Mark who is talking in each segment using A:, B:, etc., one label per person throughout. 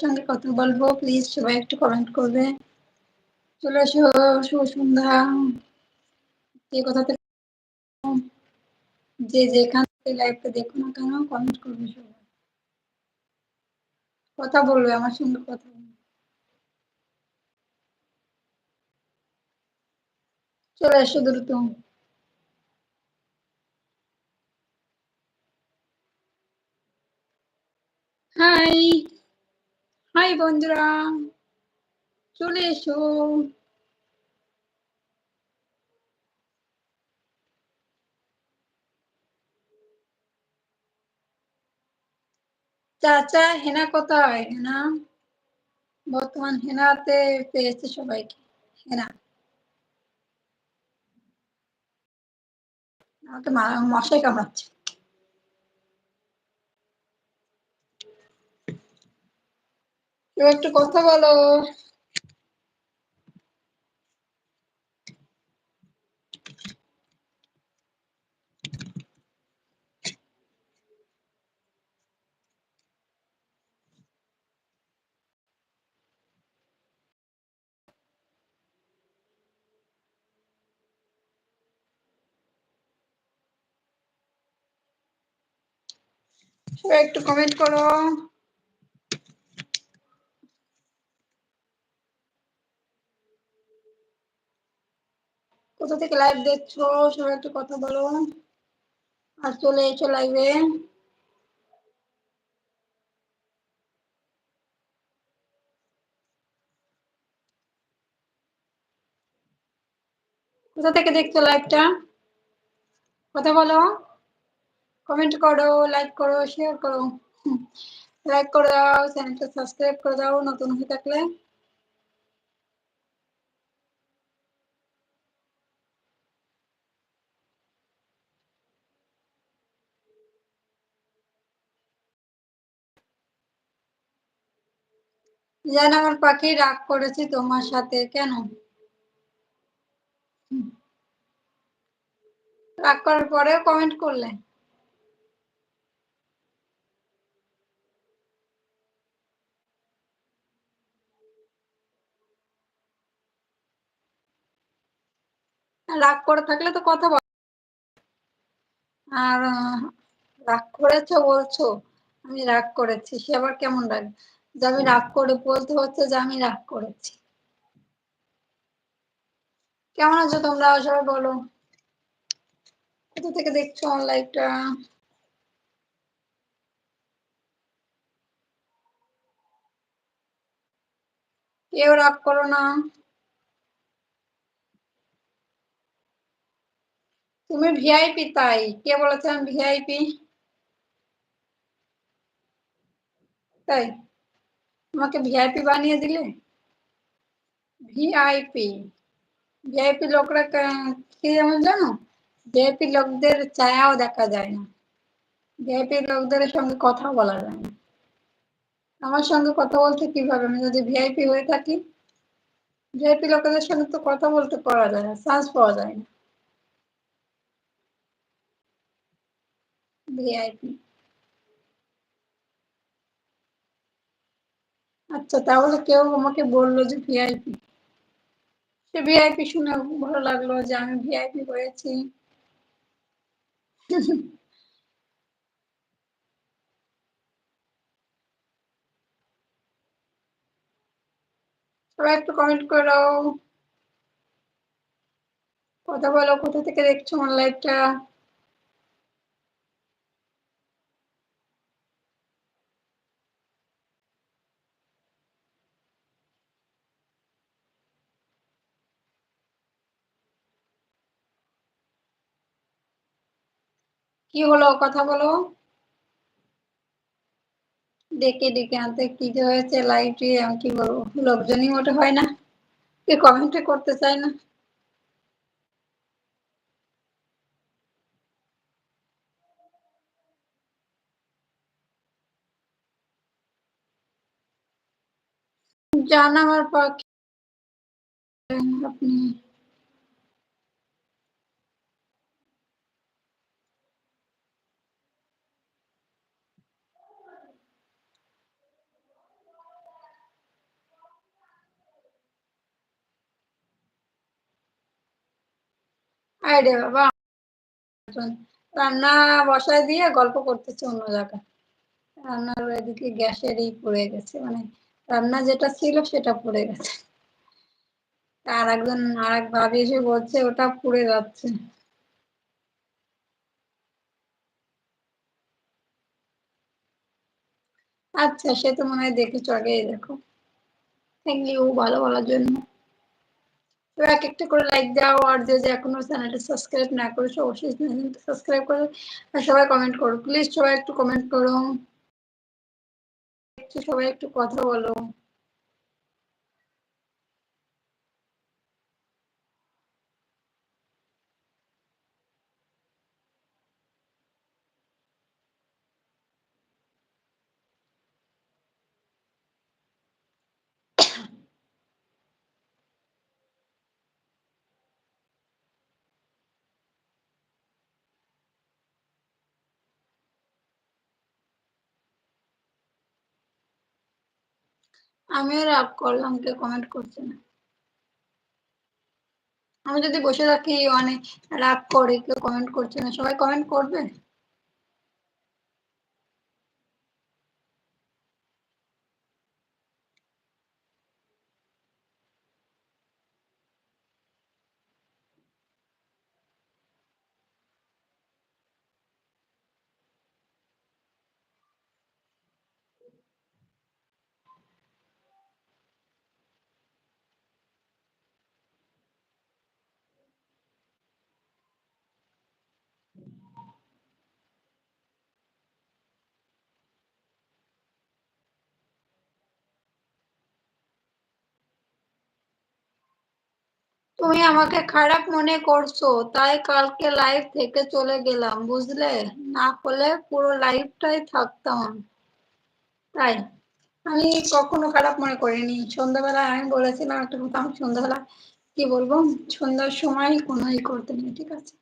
A: সবার সঙ্গে কথা বলবো প্লিজ সবাই একটু কমেন্ট করবে চলে আসো শুভ সন্ধ্যা যে কথা যে যেখান থেকে লাইভটা দেখো না কেন কমেন্ট করবে সবাই কথা বলবে আমার সঙ্গে কথা চলে আসো দ্রুত হাই বন্ধুরা চলে এসো চাচা হেনা কোথায় হেনা বর্তমান হেনাতে পেয়েছে সবাইকে হেনা মশাই কামড়াচ্ছে কেউ একটু কথা বলো একটু কমেন্ট করো কোথা থেকে লাইভ দেখছো সবাই একটু কথা বলো আর চলে এসো লাইভে কোথা থেকে দেখছো লাইভটা কথা বলো কমেন্ট করো লাইক করো শেয়ার করো লাইক করে দাও চ্যানেলটা সাবস্ক্রাইব করে দাও নতুন হয়ে থাকলে যেন আমার পাখি রাগ করেছি তোমার সাথে কেন রাগ করার পরেও কমেন্ট করলে রাগ করে থাকলে তো কথা বল আর রাগ করেছো বলছো আমি রাগ করেছি সে আবার কেমন রাগ যে আমি রাগ করে বলতে হচ্ছে যে আমি রাগ করেছি কেমন আছো তোমরা সবাই বলো কোথা থেকে দেখছো অনলাইনটা কেউ রাগ করো না তুমি ভিআইপি তাই কে বলেছেন ভিআইপি তাই তোমাকে ভিআইপি বানিয়ে দিলে ভিআইপি ভিআইপি লোকরা কি যেমন জানো ভিআইপি লোকদের চায়াও দেখা যায় না ভিআইপি লোকদের সঙ্গে কথা বলা যায় না আমার সঙ্গে কথা বলতে কিভাবে আমি যদি ভিআইপি হয়ে থাকি ভিআইপি লোকেদের সঙ্গে তো কথা বলতে পারা যায় না চান্স পাওয়া যায় না ভিআইপি আচ্ছা তাহলে কেউ আমাকে বললো যে ভিআইপি সে ভিআইপি শুনে ভালো লাগলো যে আমি ভিআইপি হয়েছি সবাই একটু কমেন্ট করো কথা বলো কোথা থেকে দেখছো আমার লাইভটা কি হলো কথা বলো ডেকে ডেকে আনতে কি যে হয়েছে লাইভটি আমি কি বলবো লোকজনই ওটা হয় না কে কমেন্টে করতে চায় না জান আমার পাখি আপনি আইডিয়া বাবা রান্না বসায় দিয়ে গল্প করতেছে অন্য জায়গায় রান্নার এদিকে গ্যাসের এই পড়ে গেছে মানে রান্না যেটা ছিল সেটা পড়ে গেছে আর একজন আর এক ভাবি এসে বলছে ওটা পুড়ে যাচ্ছে আচ্ছা সে তো মনে হয় দেখেছ আগে দেখো থ্যাংক ইউ ভালো বলার জন্য তো এক একটা করে লাইক দাও আর যে যে এখনো চ্যানেলটা সাবস্ক্রাইব না করেছো অবশ্যই চ্যানেলটা সাবস্ক্রাইব করো আর সবাই কমেন্ট করো প্লিজ সবাই একটু কমেন্ট করো একটু সবাই একটু কথা বলো আমিও রাগ করলাম কেউ কমেন্ট করছে না আমি যদি বসে থাকি অনেক মানে রাগ করে কেউ কমেন্ট করছে না সবাই কমেন্ট করবে তুমি আমাকে খারাপ মনে করছো তাই কালকে লাইফ থেকে চলে গেলাম বুঝলে না হলে পুরো লাইফটাই থাকতাম তাই আমি কখনো খারাপ মনে করিনি সন্ধ্যাবেলা আমি বলেছিলাম একটা কথা আমি সন্ধ্যাবেলা কি বলবো সন্ধ্যার সময় কোনো ই করতে নেই ঠিক আছে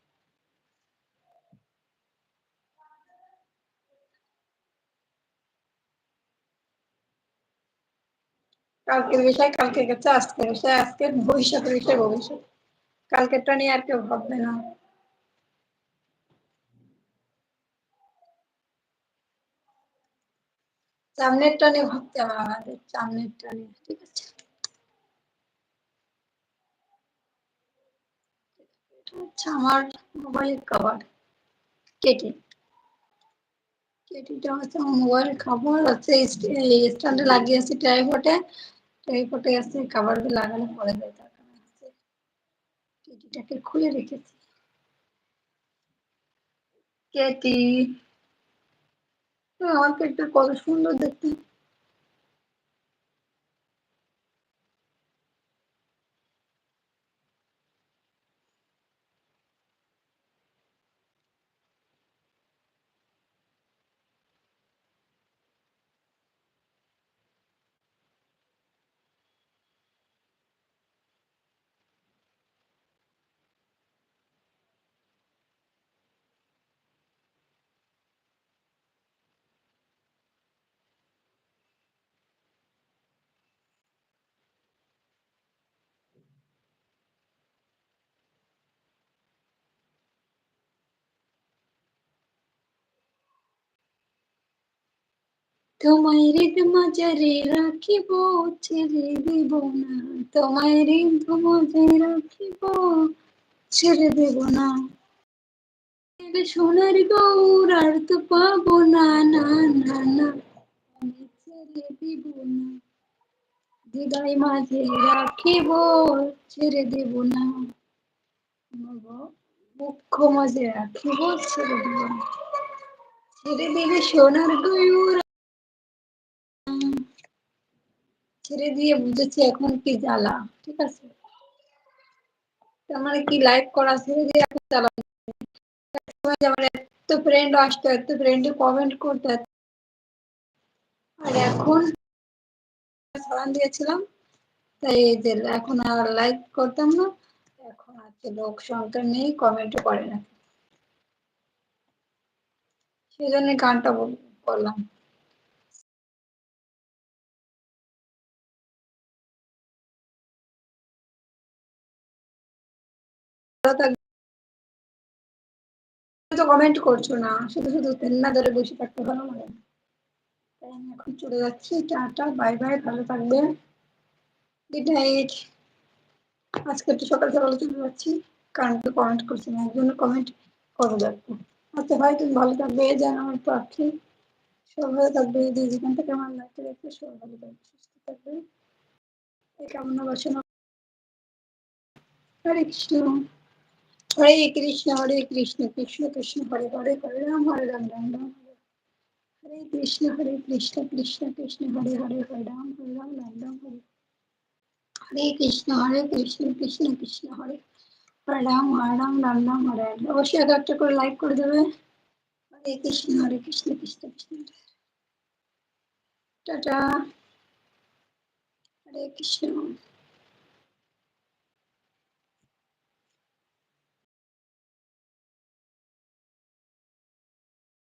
A: কালকের বিষয় কালকে গতকালকে ওসে আজকে ভবিষ্যৎ ও এটা ভবিষ্যৎ কালকে টানি আর কি হবে না সামনের টানি ভক্ত আমারে সামনের টানি ঠিক আছে এটা তো আমার মোবাইলের কভার কে কে এটা হচ্ছে মোবাইল খাবার আছে স্ট্যান্ডে লাগিয়েছি ট্রাইপটে ট্রাইপটে আছে কভারটি লাগানো পড়ে যায় তার কারণে আছে কেটিটাকে খুলে রেখেছি কেটি আমাকে কেকটা কত সুন্দর দেখতে
B: তোমায় রেগ মাজারে রাখিব ছেড়ে দেব না তোমায় রেগ মাজারে রাখিব ছেড়ে দেব না সোনার গৌর আর তো পাবো না না না না ছেড়ে দেব না দিদাই মাঝে রাখিব ছেড়ে দেব না মুখ্য মাঝে রাখিব ছেড়ে দেব না ছেড়ে দেবে সোনার গৌর ছেড়ে দিয়ে বুঝেছি এখন কি জ্বালা ঠিক আছে মানে কি লাইভ করা ছেড়ে দিয়ে এখন জ্বালা যেমন এত ফ্রেন্ড আসতো এত ফ্রেন্ড কমেন্ট করতো আর এখন সালাম দিয়েছিলাম তাই এই যে এখন আর লাইক করতাম না এখন আর লোক সংখ্যা নেই কমেন্টও করে না সেই গানটা করলাম তো কমেন্ট করছো না শুধু শুধু তেল ধরে বসে থাকতে ভালো লাগে তাই এখন চলে যাচ্ছি টাটা বাই বাই ভালো থাকবে গুড নাইট আজকে একটু সকাল সকালে চলে যাচ্ছি কারণ তো কমেন্ট করছি না একজন কমেন্ট করো দেখো আচ্ছা ভাই তুমি ভালো থাকবে যেন আমার পাখি সব ভালো থাকবে যে যেখান থেকে আমার লাইফে দেখবে সব ভালো থাকবে সুস্থ থাকবে এই কামনা বাসনা হরে কৃষ্ণ हरे कृष्ण हरे कृष्ण कृष्ण कृष्ण हरे हरे हरे राम हरे राम राम राम हरे कृष्ण हरे कृष्ण कृष्ण कृष्ण हरे हरे हरे राम हरे राम राम राम हरे हरे कृष्ण हरे कृष्ण कृष्ण कृष्ण हरे हरे राम हरे राम राम राम हरे हरे अवश्य আগে একটা लाइक कर করে हरे कृष्ण हरे कृष्ण कृष्ण कृष्ण हरे টাটা हरे कृष्ण